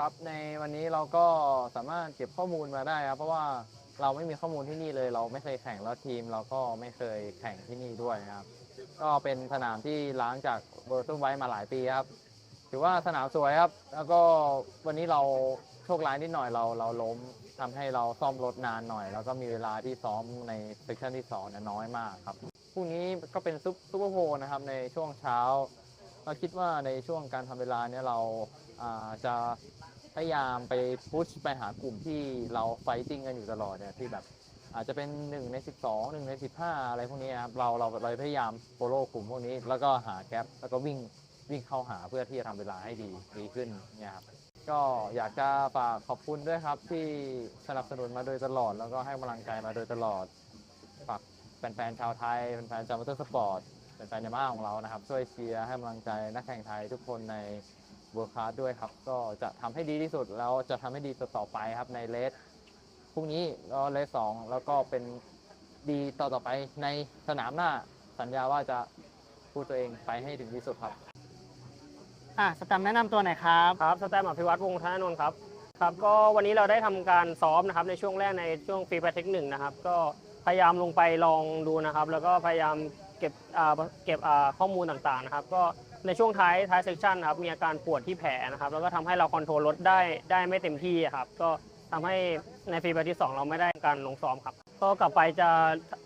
ครับในวันนี้เราก็สามารถเก็บข้อมูลมาได้ครับเพราะว่าเราไม่มีข้อมูลที่นี่เลย เราไม่เคยแข่งแล้วทีม เราก็ไม่เคยแข่งที่นี่ด้วยครับ ก็เป็นสนามที่ล้างจากเบอร์ตุ้มไว้มาหลายปีครับ ถือว่าสนามสวยครับ แล้วก็วันนี้เราโชคร้ายนิดหน่อยเราเราล้มทำให้เราซ่อมรถนานหน่อย แล้วก็มีเวลาที่ซ้อมในเซสชันที่สองเนี่ยน้อยมากครับพรุ่งนี้ก็เป็นซุปซุปเปอร์โพนะครับในช่วงเช้า เราคิดว่าในช่วงการทำเวลาเนี่ยเราอาจะ พยายามไปพุชไปหากลุ่มที่เราไฟติ้งกันอยู่ตลอดเนี่ยที่แบบอาจจะเป็น1ใน 12 1ใน 15 อะไรพวกนี้ครับเราเราเราพยายามโฟโล่กลุ่มพวกนี้ แล้วก็หาแกลแล้วก็วิ่งวิ่งเข้าหาเพื่อที่จะทำเวลาให้ดีดีขึ้นเนี่ยครับก็อยากจะฝากขอบคุณด้วยครับที่สนับสนุนมาโดยตลอด แล้วก็ให้กำลังใจมาโดยตลอดฝากแฟนๆชาวไทยแฟนๆชามอเตอร์สปอร์ตแฟนๆยามาฮ่าของเรานะครับ ช่วยเชียร์ให้กำลังใจนักแข่งไทยทุกคนใน เวิร์คคลาสด้วยครับ ก็จะทำให้ดีที่สุดแล้วจะทำให้ดีต่อๆไปครับในเลสพรุ่งนี้ก็เลสสองแล้วก็เป็นดีต่อต่อไปในสนามหน้าสัญญาว่าจะพูดตัวเองไปให้ถึงที่สุดครับอะสแตมป์แนะนำตัวหน่อยครับครับสแตมอภิวัตรวงศ์ธนนนท์ครับครับก็วันนี้เราได้ทำการซ้อมนะครับในช่วงแรกในช่วงฟรีแพทเทคหนึ่งนะครับก็พยายามลงไปลองดูนะครับ แล้วก็พยายามเก็บอ่าเก็บอ่าข้อมูลต่างๆนะครับ ก็ ในช่วงท้ายท้ายเซสชันครับมีอาการปวดที่แผลนะครับแล้วก็ทำให้เราคอนโทรลรถได้ได้ไม่เต็มที่ครับก็ทำให้ในฟรีแพทที่สองเราไม่ได้การลงซ้อมครับ ก็กลับไปจะ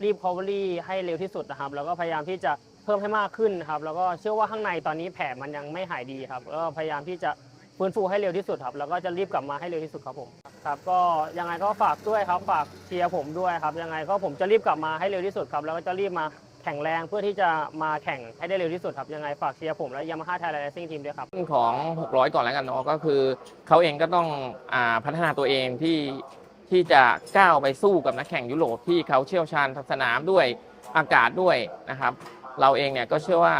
รีบ recovery ให้เร็วที่สุดนะครับ แล้วก็พยายามที่จะเพิ่มให้มากขึ้นครับ แล้วก็เชื่อว่าข้างในตอนนี้แผลมันยังไม่หายดีครับ ก็พยายามที่จะฟื้นฟูให้เร็วที่สุดครับ แล้วก็จะรีบกลับมาให้เร็วที่สุดครับผม ครับ ก็ยังไงก็ฝากด้วยครับ ฝากเชียร์ผมด้วยครับ ยังไงก็ผมจะรีบกลับมาให้เร็วที่สุดครับ แล้วก็จะรีบมา แข่งแรงเพื่อที่จะมาแข่งให้ได้เร็วที่สุดครับ ยังไงฝากเชียร์ผมและยามาฮ่าไทยแลนด์ซิ่งทีมด้วยครับเรื่องของ 600 ก่อนแล้วกันเนาะก็คือเขาเองก็ต้องอาพัฒนาตัวเองที่ที่จะก้าวไปสู้กับนักแข่งยุโรปที่เขาเชี่ยวชาญสนามด้วยอากาศด้วยนะครับ เราเองเนี่ยก็เชื่อว่า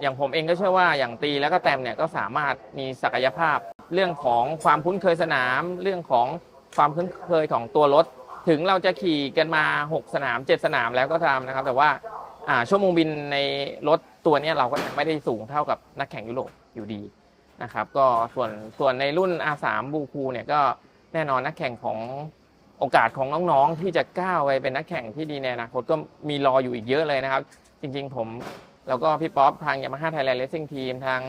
อย่างผมเองก็เชื่อว่าอย่างตีแล้วก็แตมเนี่ยก็สามารถมีศักยภาพ เรื่องของความคุ้นเคยสนาม เรื่องของความคุ้นเคยของตัวรถ ถึงเราจะขี่กันมา 6 สนาม 7 สนามแล้วก็ตามนะครับ แต่ว่า อ่าชั่วโมงบินในรถตัวนี้เราก็ยังไม่ได้สูงเท่ากับนักแข่งยุโรปอยู่ดีนะครับก็ส่วนส่วนในรุ่น R3 บูคูเนี่ยก็แน่นอนนักแข่งของโอกาสของน้องๆที่จะก้าวไปเป็นนักแข่งที่ดีในอนาคตก็มีรออยู่อีกเยอะเลยนะครับ จริงๆผมแล้วก็พี่ป๊อปทาง Yamaha Thailand Racing Team ทาง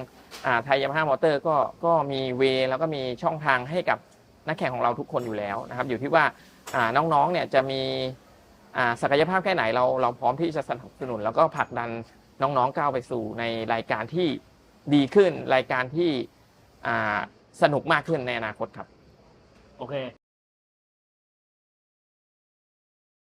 อ่าไทย Yamaha Motor ก็ก็มีเวแล้วก็มีช่องทางให้กับนักแข่งของเราทุกคนอยู่แล้วนะครับ อยู่ที่ว่าอ่าน้องๆเนี่ยจะมี ศักยภาพแค่ไหนเราเราพร้อมที่จะสนับสนุน แล้วก็ผลักดันน้องๆก้าวไปสู่ในรายการที่ดีขึ้นรายการที่สนุกมากขึ้นในอนาคตครับ โอเค